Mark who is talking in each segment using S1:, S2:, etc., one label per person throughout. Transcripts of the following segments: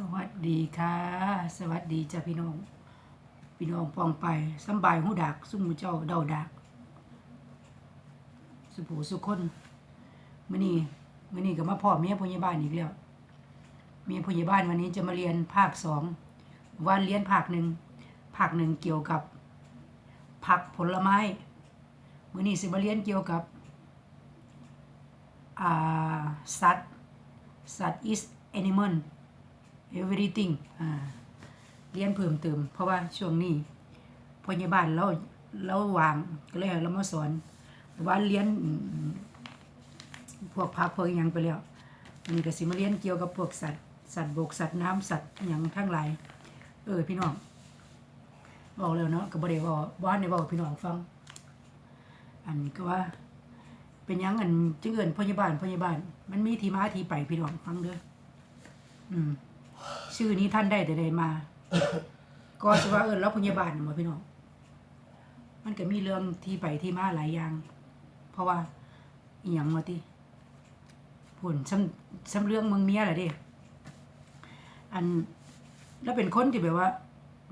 S1: สวัสดีค่ะ สวัสดีจ้าพี่น้อง พี่น้องปองไปสบายหูดักสุมหมูเจ้าเดาดัก สุผูสุคนมื่อนี้มื่อนี้ก็มาพ่อเมียพยาบาลอีกแล้วเมียพยาบาลวันนี้จะมาเรียนภาคสองวันเรียนภาคหนึ่งภาคหนึ่งเกี่ยวกับ ผักผลไม้มื่อนี้สิมาเรียนเกี่ยวกับอ่าสัตว์สัตว์ is animal everything อ่าเรียนเพิ่มเติม เพราะว่าช่วงนี้พยาบาลเราเราวางก็เลยให้เรามาสอนแต่ว่าเรียนพวกพักพวกอหยังไปแล้วอันนี้ก็สิมาเรียนเกี่ยวกับพวกสัตว์สัตว์บกสัตว์น้ำสัตว์อย่างทั้งหลายเออพี่น้องบอกแล้วเนาะก็บ่ได้บอกบ้านได้บอกพี่น้องฟัง อันก็ว่า เป็นยังอันจึงเอินพยาบาลพยาบาล มันมีทีมาทีไปพี่น้องฟังเด้ออืม ชื่อนี้ท่านได้แต่ใดมา ก็จะว่าเอินแล้วพยาบาลมาพี่น้องมันก็มีเรื่องที่ไปที่มาหลายอย่าง เพราะว่าอีหยังมาที่ผลซ้ำซ้ำเรื่องเมืองเมียแหละเดิอันแล้วเป็นคนที่แบบว่า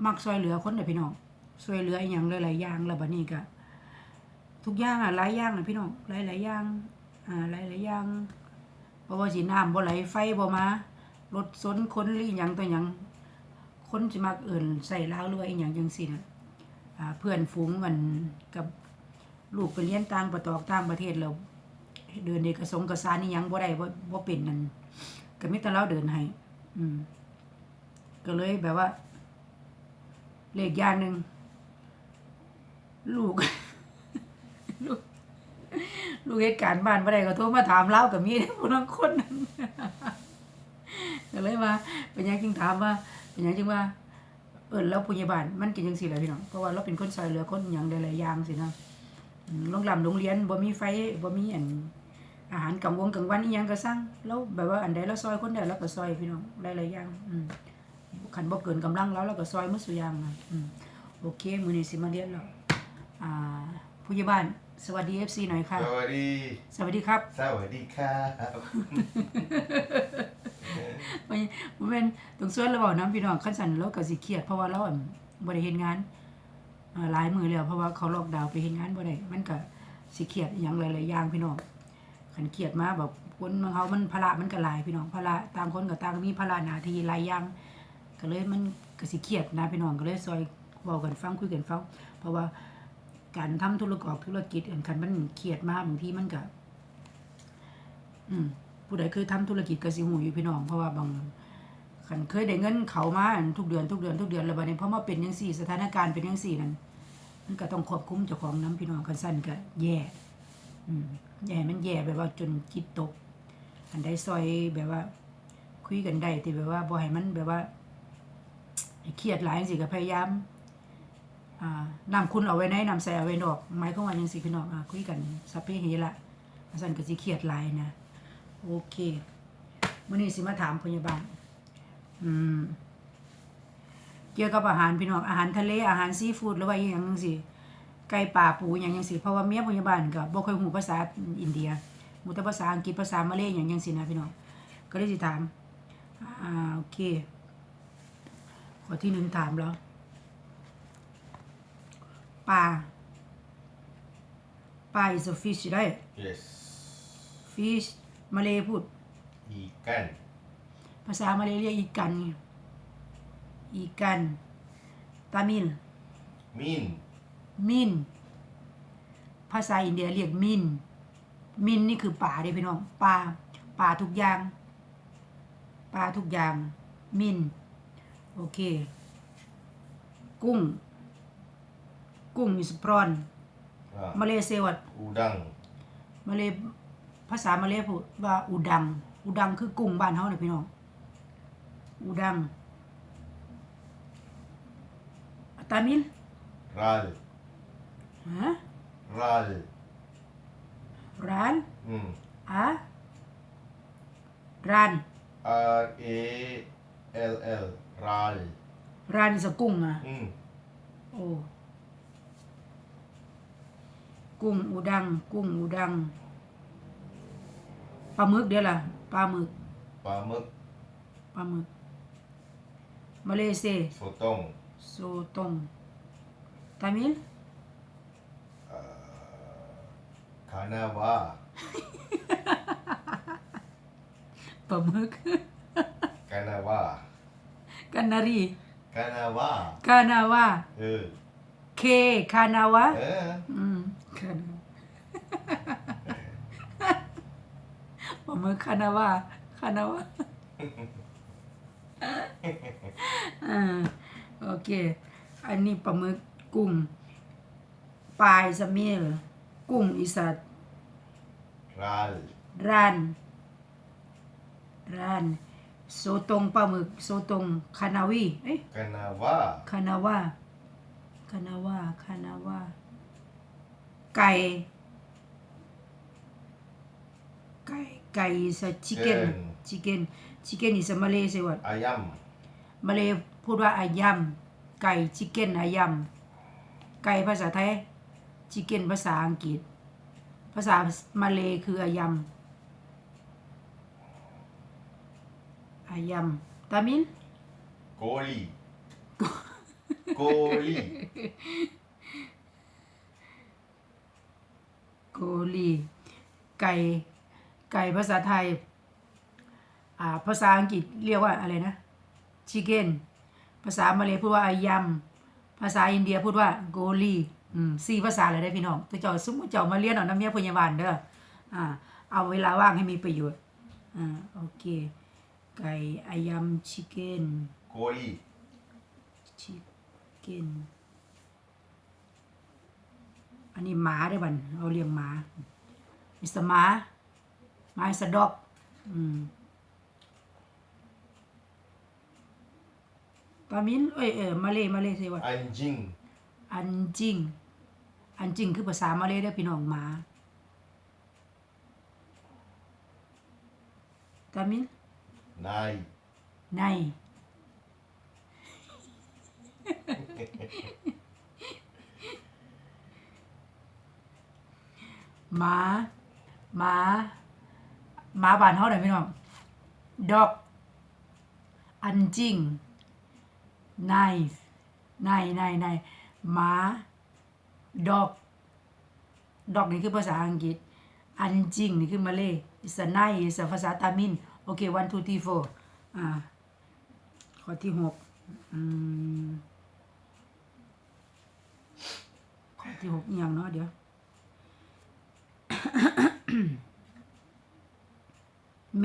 S1: มักซอยเหลือคนเด้อพี่น้องซอยเหลืออีหยังหลายๆอย่างแล้วบัดนี้ก็ทุกอย่างอะหลายอย่างนะพี่น้องหลายหลายๆอย่างอ่าหลายหลายๆอย่างเพราะว่าสิน้ำบ่ไหลไฟบ่มา รถสนคนหรือหยังตัวหยังคนสิมักเอิ่นใส่ลาวหรือว่าอีหยังจังซี่น่ะอ่าเพื่อนฝูงกันกับลูกไปเรียนต่างประตอกต่างประเทศแล้วเดินเอกสงค์เอกสารนี่ยังบ่ได้บ่บ่เป็นนั่นก็มีแต่เราเดินให้อืม ก็เลยแบบว่า เลขยาหนึ่งลูก ลูก ลูกเหตุการณ์บ้านบ่ได้ก็โทรมาถามเล่ากับมีเด้อผู้นั้นคนนั้น ก็เลยว่าเป็นหยังจึงถามว่าเป็นหยังจึงว่าเอิ้นแล้วพยาบาลมันกินจังซี่แหละพี่น้องเพราะว่าเราเป็นคนซอยเหลือคนหยังหลายๆอย่างสิเนาะอืมโรงแรมโรงเรียนบ่มีไฟบ่มีอันอาหารกลางวงกลางวันอีหยังก็สั่งแล้วแบบว่าอันใดเราซอยคนใดเราก็ซอยพี่น้องหลายๆอย่างอืมคันบ่เกินกำลังเราเราก็ซอยหมื้อสุอย่างนะอืมโอเคมื้อนี้สิมาเรียนแล้วอ่าผู้ใหญ่บ้านสวัสดี FC หน่อยค่ะ
S2: สวัสดี
S1: สวัสดีครับ
S2: สวัสดีครับ
S1: ไม่ บ่แม่นต้องส่วนเราเว้านํพี่น้องคันสั่นเราก็สิเครียดเพราะว่าเราอั่นบ่ได้เฮ็ดงานหลายมื้อแล้วเพราะว่าเขาล็อกดาวน์ไปเฮ็ดงานบ่ได้มันก็สิเครียดอหยังหลายๆอย่างพี่น้องคันเครียดมาแบบคนเฮามันภาระมันก็หลายพี่น้องภาระต่างคนก็ต่างมีภาระหน้าที่หลายอย่างก็เลยมันก็สิเครียดนะพี่น้องก็เลยซอยเว้ากันฟังคุยกันฟังเพราะว่าการทำธุรกอบธุรกิจอันคันมันเครียดมากบางทีมันก็อืม ผู้ใดเคยทำธุรกิจก็สิหูอยู่พี่น้องเพราะว่าบางคันเคยได้เงินเขามาทุกเดือนทุกเดือนทุกเดือนแล้วบัดนี้เพอมาเป็นจังซี่ สถานการณ์เป็นจังซี่นั่นมันก็ต้องควบคุมเจ้าของนํพี่น้องคันสั้นก็แย่อืมแย่มันแย่แบบว่าจนจิตตก อันใดซอยแบบว่า คุยกันได้ที่แบบว่าบ่ให้มันแบบว่าเครียดหลายจังก็พยายามนำคุณเอาไว้ในนำใส่เอาไว้นอกหมายความว่าจังซี่พี่น้องอคุยกันสัพเพเหระคันสั้นก็สิเครียดหลายนะ โอเคมื่อนี้สิมาถามพยาบาลอืมเกี่ยวกับอาหารพี่น้องอาหารทะเลอาหารซีฟู้ดหรือว่าอหย่างจังซี่ไก่ป่าปูอหย่างจังซี่เพราะว่าเมียพยาบาลก็บ่ค่อยฮู้ภาษาอินเดียฮู้แต่ภาษาอังกฤษภาษามาเลย์อหย่างจังซี่นะพี่น้องก็เลยสิถามอ่าโอเคข้อที่หนึ่งถามแล้วปลาปลา is a fish right
S2: yes
S1: fish มาเลยพูด
S2: อีกัน
S1: ภาษามาเลยเรียกอีกันไงอีกันตามิล
S2: มิน
S1: มิน ภาษาอินเดียเรียกมิน มินนี่คือป่าเด้พี่น้องป่าป่าทุกอย่างป่าทุกอย่าง มิน โอเค กุ้ง กุ้ง is prawn
S2: อ่า
S1: มาเลเซียวัด
S2: อูดัง
S1: มาเลย ภาษามาเลยพูดว่าอูดัง อูดังคือกุ้งบ้านเฮาเนี่ยพี่น้อง อูดัง ตามิล
S2: รัล
S1: ฮะ
S2: รัล
S1: ร้าน
S2: อืม
S1: อะร้าน
S2: R A L L รัล
S1: ร้านนี่สกุ้งอะ
S2: อืม
S1: โอ้ กุ้งอูดัง กุ้งอูดัง ปลาหมึกเดี๋ยวล่ะปลาหมึก
S2: ปลาหมึก
S1: ปลาหมึกมาเลเซีย
S2: Sotong.
S1: โซตงตามิล
S2: Kanawa.
S1: ปลาหมึก
S2: Kanawa.
S1: กันนารี
S2: Kanawa.
S1: คานาวา
S2: Eh.
S1: เคคานาวา
S2: Eh.
S1: อืมคานาวาปลาห มึกคานาวาคานาวาอ่าโอเค อันนี้ปลาหมึกกุ้งปลายสมิลกุ้งอีสัต
S2: Ral.
S1: ร้านร้านโซตงปลาหมึกโซตงคานาวีเอ้ย
S2: Kanawa.
S1: คานาวาคานาวาคานาวาไก่ไก่ ไก่ is a chicken chicken chicken is a Malay say what
S2: Ayam.
S1: Malay พูดว่าอายำไก่ chicken อายำไก่ภาษาไทย chicken ภาษาอังกฤษ ภาษามาเลคืออายำอายำตามิน
S2: Koli. Koli.
S1: โกลีไก่ ไก่ภาษาไทยอ่าภาษาอังกฤษเรียกว่าอะไรนะชิคเก้นภาษามาเลยพูดว่าอายำภาษาอินเดียพูดว่าโกลีอืมสี่ภาษาเลยได้พี่น้องตัวเจ้าสมมติเจ้ามาเรียนเอาน้ำเมียพยาบาลเด้ออ่าเอาเวลาว่างให้มีประโยชน์อ่าโอเค ไก่อายำชิคเก้น
S2: Koli.
S1: ชิคเก้นอันนี้หมาได้บันเอาเลี้ยงหมามิสเตอร์หมา หมาสดอก อืมปามินเอ้ยเออมาเลยมาเลยสิว่า
S2: Anjing.
S1: อันจริง อันจริงคือภาษามาเลยเด้อพี่น้องหมาตามิน
S2: Nai.
S1: ใน หมา หมา หมาบ้านเฮาได้พี่น้อง dog อันจริง nice นายนายนหมา dog dog นี่คือภาษาอังกฤษ อันจริงนี่คือมาเลย is a nice is a ภาษาตามิน โอเค one two three four อ่า ข้อที่หกอืมข้อที่หกอย่างเนาะเดี๋ยว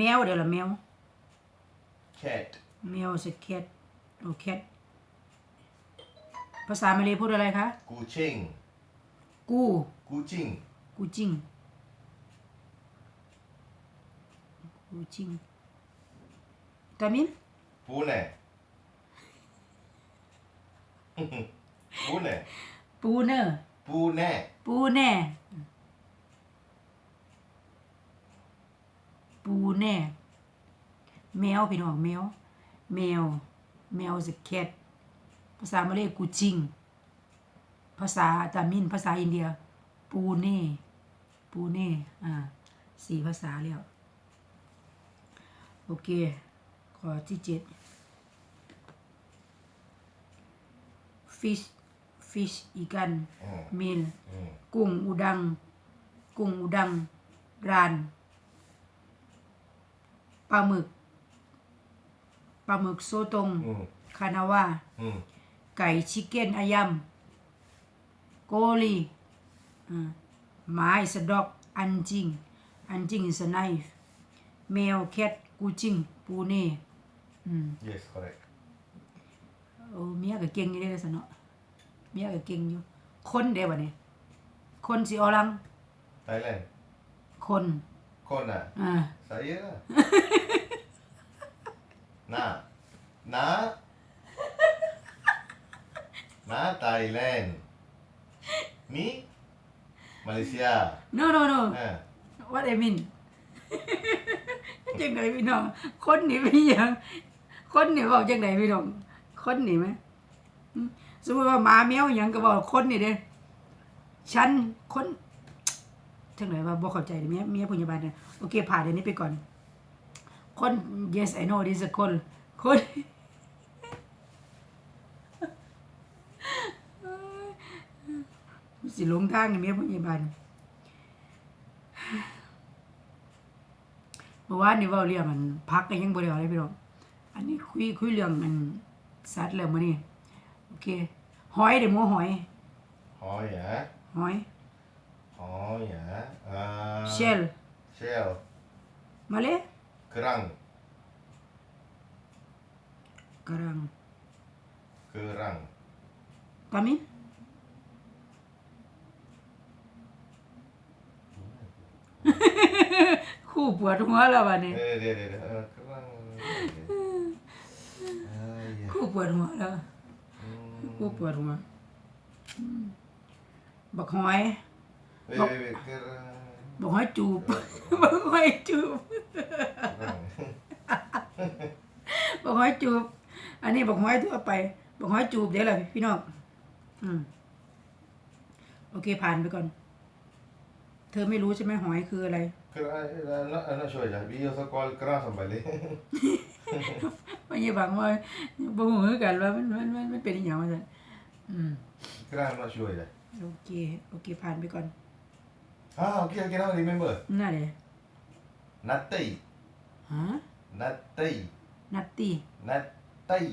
S1: แมวเดี๋ยวละแมว
S2: Cat.
S1: แมวสแคทโอแคทภาษามาเลยพูดอะไรคะ
S2: Kucing.
S1: กู้
S2: Kucing.
S1: กูจริงกูจริงตามิน
S2: Pune. Pune.
S1: ปูเนอร์
S2: Pune.
S1: ปูแน่ปู แน่แมวพี่น้องแมว แมว แมวสแคทภาษามาเลยกูจริง ภาษาตามิน ภาษาอินเดีย ปูเน่ปูเน่อ่าสี่ภาษาแล้ว โอเคข้อที่เจ็ด fish fish อีกัน
S2: Mm.
S1: มิล
S2: Mm.
S1: กุ้งอุดัง กุ้งอุดังราน ปลาหมึกปลาหมึกโซตง
S2: Mm.
S1: คานาวา
S2: Mm.
S1: ไก่ชิคเก้นอายำโกลีอ่าหมาอิสดอกอันจิงอันจิง is a knife แมวแคทกูจิงปูเน่อืม
S2: Yes, correct.
S1: โอ้เมียก็เก่งอยู่เด้อสนเนาะเมียก็เก่งอยู่ คนเด้บัดนี้ คนสิออลัง
S2: Thailand.
S1: คน
S2: Kona.
S1: อ่า
S2: Saya lah. Nah. Nah. Nah Thailand. Ni Malaysia.
S1: no no no
S2: Ha.
S1: what I mean จังไดพี่น้อง คนนี่เป็นหยังคนนี่เว้าจังไดพี่น้อง คนนี่ไหมอืมสมมติว่าหมาแมวหยังก็บอกคนนี่เด้ฉันคน เท่าไหร่ยว่าบ่เข้าใจเมียเมียพยาบาลเนี่ยโอเคผ่านเดี๋ยวนี้ไปก่อน คน yes I know this คนคนสิลงทางเมียพยาบาลเมื่อวานนี่ว่าเรื่อมันพักกันยังบ่ได้อะไรพี่น้องอันนี้คุยคุยเรื่องมันสัตว์แล้วมื้นี้โอเคหอยเดี๋ยหมูหอยหอยเหร
S2: อ
S1: หอย ลย
S2: Krang.
S1: กำลัง
S2: Kerang.
S1: ปามินคู่ปวดหัวแล้วบัดนี้
S2: Eh, dia, dia, dia. Uh, kerang. Ah, ya.
S1: คู่ปวดหัวแล้ว
S2: Hmm.
S1: คู่ปวด หัวอืมบักหอย
S2: Wait, wait, wait. Kerang.
S1: บักหอยจูบบักหอยจูบ
S2: Kerang.
S1: บักหอยจูบ อันนี้บักหอยทั่วไปบักหอยจูบเดี๋ยวแหละพี่น้องอืม โอเคผ่านไปก่อน เธอไม่รู้ใช่ไหมหอยคืออะไร
S2: Kerang. I'm not, I'm not sure. Ya. We also call kerang sambal. eh.
S1: ไม่ใช่บังว่าบ่ฮู้คือกันว่ามันมันมันมันเป็นอหย่างว่าซั่นอืม
S2: kerang, I'm not sure. Ya.
S1: โอเค โอเคผ่านไปก่อน
S2: Ah, okay, okay. Now remember.
S1: นั่นแหละ
S2: Natai.
S1: ฮะ
S2: Natai.
S1: นัตตี้
S2: Natai.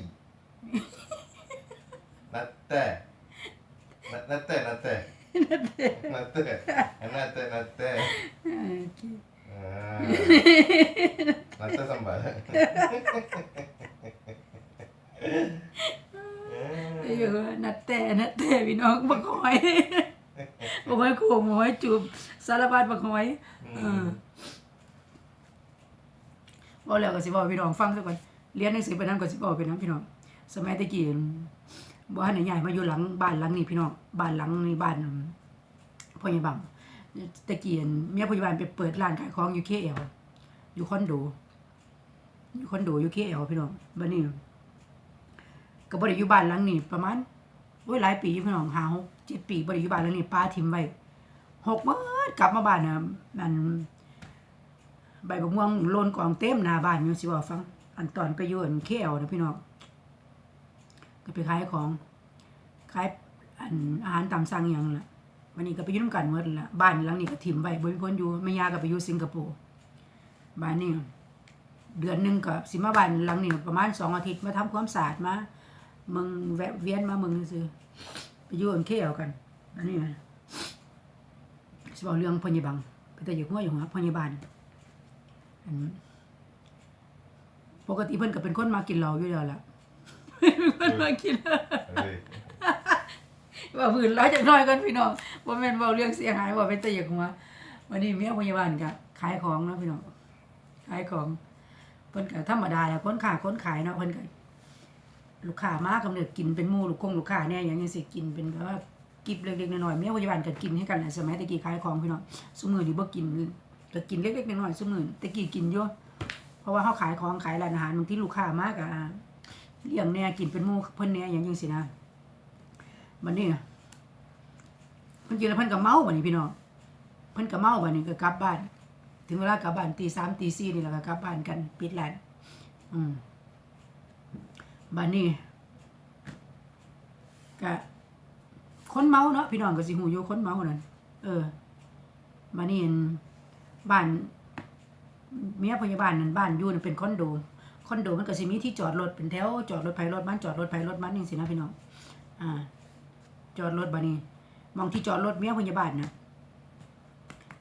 S2: Natai. Nat- Natai, natai. Natai. Natai, natai.
S1: อ่าโอเค
S2: Ah. Natai sambal.
S1: เออนัด แต่นัดแต่พี่น้องบักหอยบักหอยโขงบักหอยจูบสารพัดบักหอยเออบ่แล้วก็สิบอกพี่น้องฟังซะก่อนเรียนหนังสือไปนำก็สิบอกไปนํพี่น้องสมัยตะกี้บ่ทันได้ย้ายมาอยู่หลังบ้านหลังนี้พี่น้องบ้านหลังนี้บ้านพ่อใหญ่บังตะกี้เมียพยาบาลไปเปิดร้านขายของอยู่ KL อยู่คอนโดอยู่คอนโดอยู่ KL พี่น้องบัดนี้ก็บ่ได้อยู่บ้านหลังนี้ประมาณโอ้ยหลายปีอยู่พี่น้องหาหก เจ็ดปีบ่ได้อยู่บ้านหลังนี้ป้าทิมไว้หกมื้อกลับมาบ้านน่ะมันใบบักม่วงโลนกองเต็มหน้าบ้านอยู่สิว่าฟัง อันตอนไปอยู่อันเคลนะพี่น้องก็ไปขายของขายอันอาหารตามสั่งอย่างล่ะวันนี้ก็ไปยู่นํกันหมดนั่นล่ะบ้านหลังนี้ก็ทิมไว้บ่มีคนอยู่แม่ยาก็ไปอยู่สิงคโปร์บ้านนี้เดือนหนึ่งก็สิมาบ้านหลังนี้ประมาณสองอาทิตย์มาทำความสะอาดมามึงแวะเวียนมามึงซื้อ ไปอยู่อันเขี้ยวกัน อันนี้นสบอกเรื่องพยาบังไปแต่อยู่หัวอยู่หัวพยาบาลอันปกติเพิ่นก็เป็นคนมากินเหล้าอยู่แล้วล่ะเป็นคนมากินเหล้าว่าพื้นร้อยจักน้อยกันพี่น้องว่าแม่นเว้าเรื่องเสียหายว่าเป็นแต่อย่างหัววันนี้เมียพยาบาลก็ขายของนะพี่น้องขายของเพิ่นก็ธรรมดาแหละคนขายคนขายเนาะเพิ่นก็ ลูกค้ามากกำเนิดกินเป็นหมู่ลูกคงลูกค้าเนี่ยอย่างนี้ยสิกินเป็นแบบว่ากิบเล็กๆน้อยๆเมียพยาบาลก็กินให้กันแหละสมัยตะกี้ขายของพี่น้องซุมื้อนี้บ่กินก็กินเล็กๆน้อยๆซุมื้อตะกี้กินอยู่เพราะว่าเฮาขายของขายร้านอาหารบางที่ลูกค้ามากอะเลี้ยงแน่กินเป็นหมู่เพิ่นแน่อย่างจังซี่นะบัดนี้เพิ่นกินแล้วเพิ่นก็เมาบัดนี้พี่น้องเพิ่นก็เมาบัดนี้ก็กลับบ้าน ถึงเวลากลับบ้านตีสามตีสี่นี่แหละก็กลับบ้านกันปิดร้านอืม บ้านนี้ก็คนเมาเนาะพี่น้องก็สิหูอยู่คนเมานั่นเออบ้านนี่บ้านเมียพยาบาลนั่นบ้านอยู่นั่นเป็นคอนโดคอนโดมันก็สิมีที่จอดรถเป็นแถวจอดรถไผรถมันจอดรถไผรถมันนี่สินะพี่น้องอ่า จอดรถบ้านนี้มองที่จอดรถเมียพยาบาลนะ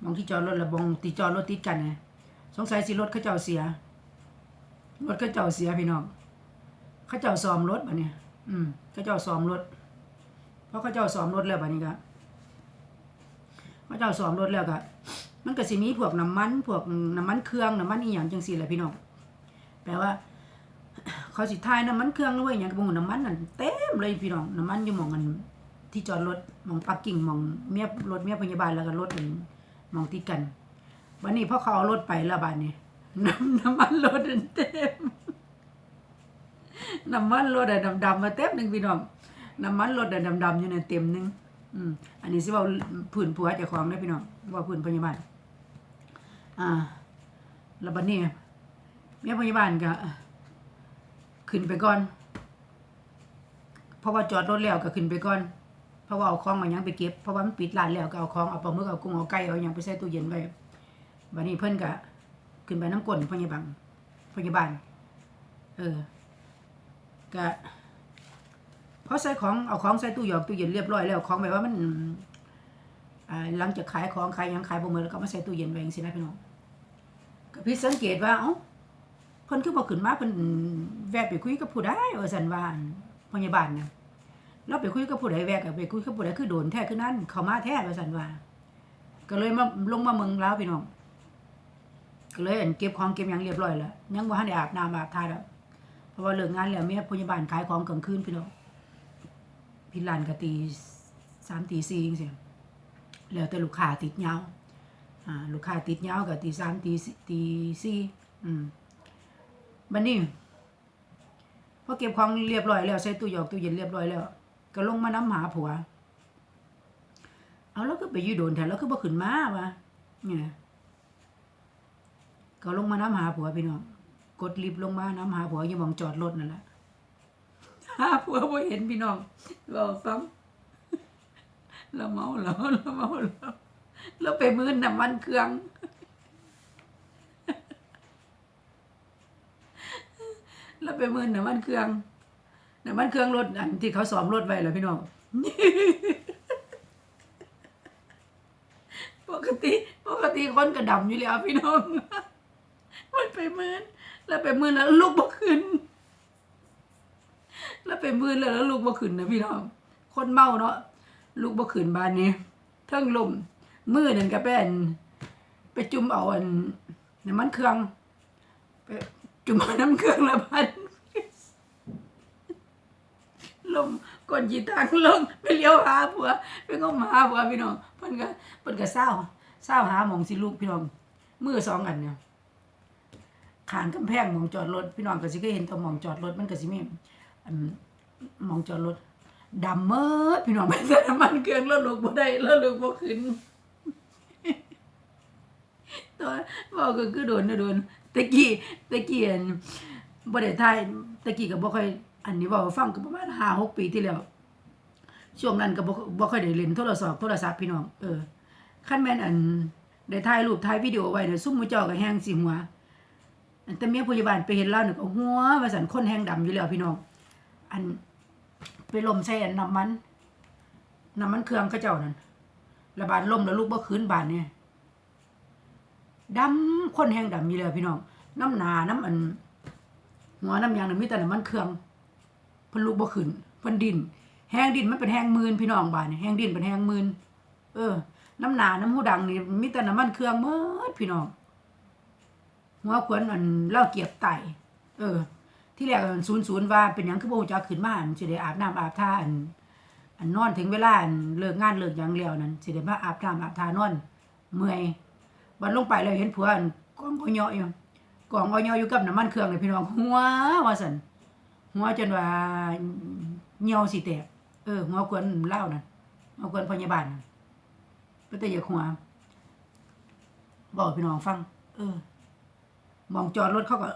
S1: มองที่จอดรถและบองที่จอดรถติดกันไงสงสัยสิรถเขาเจ้าเสียรถเขาเจ้าเสียพี่น้อง ขาเจ้าซ้อมรถบัดเนี่ยอืมเขาเจ้าซ้อมรถเพราะเขาเจ้าซ้อมรถแล้วบัดนี้ก็เขาเจ้าซ้อมรถแล้วก็มันก็สิมีพวกน้ำมันพวกน้ำมันเครื่องน้ำมันอีหยังจังซี่แหละพี่น้องแปลว่า เขาสิทายน้ำมันเครื่องด้วยอหยังกระบุงน้ำมันนั่นเต็มเลยพี่น้องน้ำมันอยู่มองกันที่จอดรถมองปักกิ่งมองเมียรถเมียพยาบาลแล้วก็รถอันมองติดกันวันนี้พอเขาเอารถไปล้วบัดนี้น้ำน้ำมันรถเต็ม น้ำมันรถอะดำๆมาเต็มหนึ่งพี่น้องน้ำมันรถอะดำๆอยู่ในเต็มหนึ่งอืมอันนี้สิว่าผื่นผัวเจ้าของได้พี่น้องว่าผื่นพยาบาลอ่าแล้วบัดนี้เมียพยาบาลก็ขึ้นไปก่อน เพราะว่าจอดรถแล้วก็ขึ้นไปก่อน เพราะว่าเอาของมายังไปเก็บ เพราะว่ามันปิดร้านแล้วก็เอาของเอาปลาหมึกเอากุ้งเอาไก่เอายังไปใส่ตู้เย็นไว้บัดนี้เพิ่นก็ขึ้นไปน้ำกลนพยาบาลพยาบาล เออ ก็พอใส่ของเอาของใส่ตู้หยอกตู้เย็นเรียบร้อยแล้วของแบบว่ามันหลังจากขายของขายยังขายบ่หมดแล้วก็มาใส่ตู้เย็นไว้จังซี่นะพี่น้องก็พี่สังเกตว่าเอ้าเพิ่นคือบ่ขึ้นมาเพิ่นแวะไปคุยกับผู้ใดว่าซั่นว่าพยาบาลน่ะเราไปคุยกับผู้ใดแวะกอะไปคุยกับผู้ใดคือโดนแท้คือนั่นเขามาแท้ว่าซั่นว่าก็เลยมาลงมาเมืองลาวพี่น้องก็เลยอันเก็บของเก็บยังเรียบร้อยแล้วยังบ่ทันได้อาบน้ำอาบท่าแล้ว ราะว่าเลิกงานแล้วแม่พยาบาลขายของกลางคืนพี่น้องพี่ลานก็ตีสามตีสี่จังซี่แล้วแต่ลูกค้าติดยาวอ่าลูกค้าติดยาวก็ตีสามตีตีสี่อืมบัดนี้พอเก็บของเรียบร้อยแล้วใส่ตู้หยอกตู้เย็นเรียบร้อยแล้ว ก็ลงมาน้ำหาผัว เอาแล้วก็ไปยืดโดนแทนแล้วก็บ่ขึ้นมาวะเนี่ยก็ลงมาน้ำหาผัวพี่น้อง กดลิฟต์ลงมาน้ำหาผัวอยู่หมองจอดรถนั่นแหละหาผัวบ่เห็นพี่น้องเราซ้ำเราเมาแล้วเราเมาแล้วเราไปมือน้ำมันเครื่องแล้วไปมือน้ำมันเครื่องน้ำมันเครื่องรถอันที่เขาซ้อมรถไว้เหรอพี่น้องปกติปกติคนกระดำอยู่แล้วพี่น้อง มันไปมืนแล้วไปมืนแล้วลูกบ่ขึ้น แล้วไปมืนแล้วแล้วลูกบ่ขึ้นนะพี่น้อง คนเมาเนาะลูกบ่ขึ้นบ้านนี้เทิงลมมือนั่นก็เป็นไปจุ่มเอาอันน้ำมันเครื่องไปจุ่มน้ำเครื่องแล้วพันลมก่อนจีตังลงไปเลี้ยวหาผัวไปงมหาผัวพี่น้องเพิ่นก็เพิ่นก็เศร้าเศร้าหาหมองสิลูกพี่น้องมือสองอันเนี่ย ขานกำแพงหมองจอดรถพี่น้องก็สิเคยเห็นตัวหมองจอดรถมันก็สิมีอันหมองจอดรถดำเมิดพี่น้องไปใส่น้ำมันเครื่องแล้วลูกบ่ได้แล้วลูกบ่ขึ้นตัวบอกก็คือโดนนะโดนตะกี้ตะกี้อันบ่ได้ทายตะกี้ก็บ่ค่อยอันนี้เว่าให้ฟังก็ประมาณ5 6ปีที่แล้วช่วงนั้นก็บ่บ่ค่อยได้เล่นโทรศัพท์โทรศัพท์พี่น้องเออคันแม่นอันได้ถ่ายรูปถ่ายวิดีโอไว้เนี่ยซุมมู่เจ้าก็แฮงสิหัว อันแต่เมียพยาบาลไปเห็นแล้วนี่ก็หัวว่าซั่นคนแฮงดำอยู่แล้วพี่น้อง อันไปลมใส่อันน้ำมันน้ำมันเครื่องเขาเจ้านั่นระบาดลมแล้วลูกบ่คืนบานเนี่ยดำคนแฮงดำอยู่แล้วพี่น้อง น้ำหนาน้ำอันหัวน้ำยางน่ะมีแต่น้ำมันเครื่องเพิ่นลุกบ่ขึ้นเพิ่นดินแห้งดินมันเป็นแห้งมืนพี่น้องบานนี่แห้งดินเป็นแห้งมืนเออ น้ำหนาน้ำหูดังนี่มีแต่น้ำมันเครื่องหมดพี่น้อง หัวขวนอันเล่าเกียบไตเออ ที่แรกศูนย์ศูนย์ว่าเป็นยังคือบ่ฮู้จักขึ้นมาอันสิได้อาบน้ำอาบท่าอันอันนอนถึงเวลาอันเลิกงานเลิกหยังแล้วนั้นสิได้มาอาบน้ำอาบท่านอน เมื่อยบัดลงไปแล้วเห็นผัวอันกองอ้อยๆอยู่กองอ้อยๆอยู่กับน้ำมันเครื่องเลยพี่น้องหัวว่าซั่นหัวจนว่าเหี่ยวสิแตกเออหัวควรเล่านั่นหัวควรพยาบาลนั่นก็แต่อย่าหัวบอกพี่น้องฟัง เออ มองจอดรถเขาก็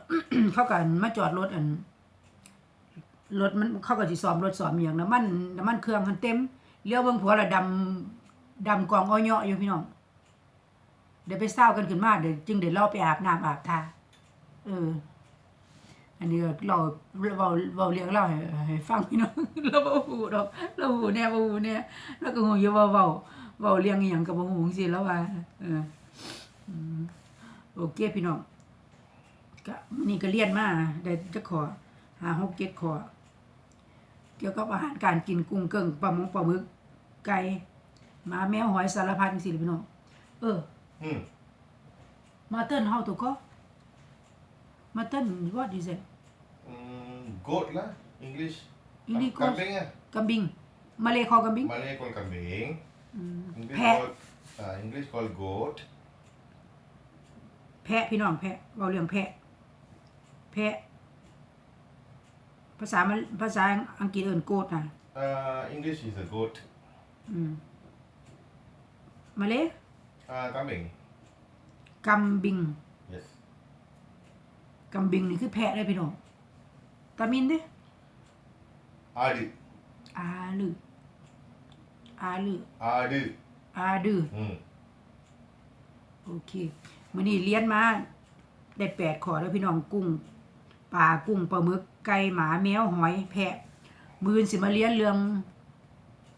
S1: เขาก็มาจอดรถอันรถมันเขาก็สิซ้อมรถซ้อมอย่างน้ำมันน้ำมันเครื่องมันเต็มเลี้ยวเบิ่งผัวละดำดำกองอ้อยเนาะอยู่พี่น้องเดี๋ยวไปเศร้ากันขึ้นมาเดี๋ยวจึงเดี๋ยวเราไปอาบน้ำอาบทาเออ อันนี้เราเราเราเรียกเล่าให้ฟังพี่น้องเราบ่ฮู้ดอกเราฮู้แน่บ่ฮู้แน่แล้วก็ฮู้อยู่ว่าเว้าเว้าเรื่องอีหยังก็บ่ฮู้จังสีแล้วว่าเออโอเคพี่น้อง ก็นี่ก็เรียนมาได้จักขอหา6 7ขอ เกี่ยวกับอาหารการกินกุ้งเกิ้งปลาหมงปลาหมึก ไก่หมาแมวหอยสารพัดจังซี่ล่ะพี่น้องเออ
S2: Hmm.
S1: มาเติ้น how to go มาเติ้น what is it
S2: Mm, goat lah, English.
S1: Ini
S2: Kam-
S1: goat.
S2: Kambing lah.
S1: กำบิงมาเลยคอกำบิง
S2: Malay called kambing.
S1: อืม
S2: English
S1: แพะ
S2: called uh, English called goat.
S1: แพะพี่น้องแพะเราเรื่องแพะ แพะ ภาษามันภาษาอังกฤษเอิ้นโกดนะ
S2: Uh, English is a goat.
S1: อืมมาเลย
S2: Uh, kambing.
S1: กำบิง
S2: Yes.
S1: กำบิงนี่คือแพะได้พี่น้องตามินเด้
S2: Adi.
S1: อาลืออาลือ
S2: อาดือ
S1: อาดือ
S2: อืม
S1: โอเคมื้อนี้เรียนมา ได้แปดข้อแล้วพี่น้องกุ้ง ปลากุ้งปลาหมึกไก่หมาแมวหอย แพะ มือนสิมาเรียนเรื่อง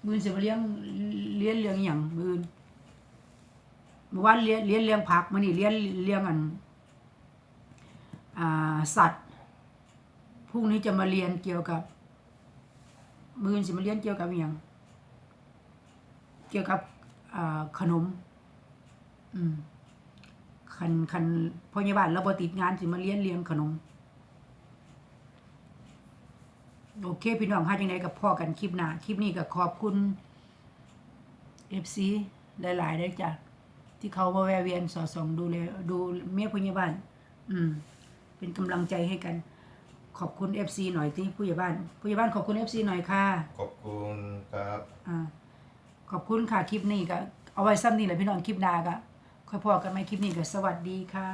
S1: มือนสิมาเรียนเรียนเรื่องหยังมือนเมื่อวานเรียนเรียนเรื่องผักมื้อนี้เรียนเรื่องอันอ่าสัตว์พรุ่งนี้จะมาเรียนเกี่ยวกับ มือนสิมาเรียนเกี่ยวกับอหยังเกี่ยวกับอ่าขนม อืมคันคันพยาบาลเราบ่ติดงานสิมาเรียนเลี้ยงขนม โอเคพี่น้องหาจังไดกับพ่อกันคลิปหน้าคลิปนี้ก็ขอบคุณ FC หลายๆเด้อจ้ะที่เขามาแวะเวียนสอดส่องดูแลดูเมียพยาบาลอืม เป็นกำลังใจให้กัน ขอบคุณ FC หน่อยที่ผู้ใหญ่บ้าน ผู้ใหญ่บ้านขอบคุณ FC หน่อยค่ะ
S2: ขอบคุณครับ
S1: อ่าขอบคุณค่ะคลิปนี้ก็เอาไว้ซ้ำนี่แหละพี่น้องคลิปหน้าก็ค่อยพอกันไหมคลิปนี้ก็สวัสดีค่ะ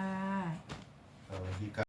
S2: สวัสดีครับ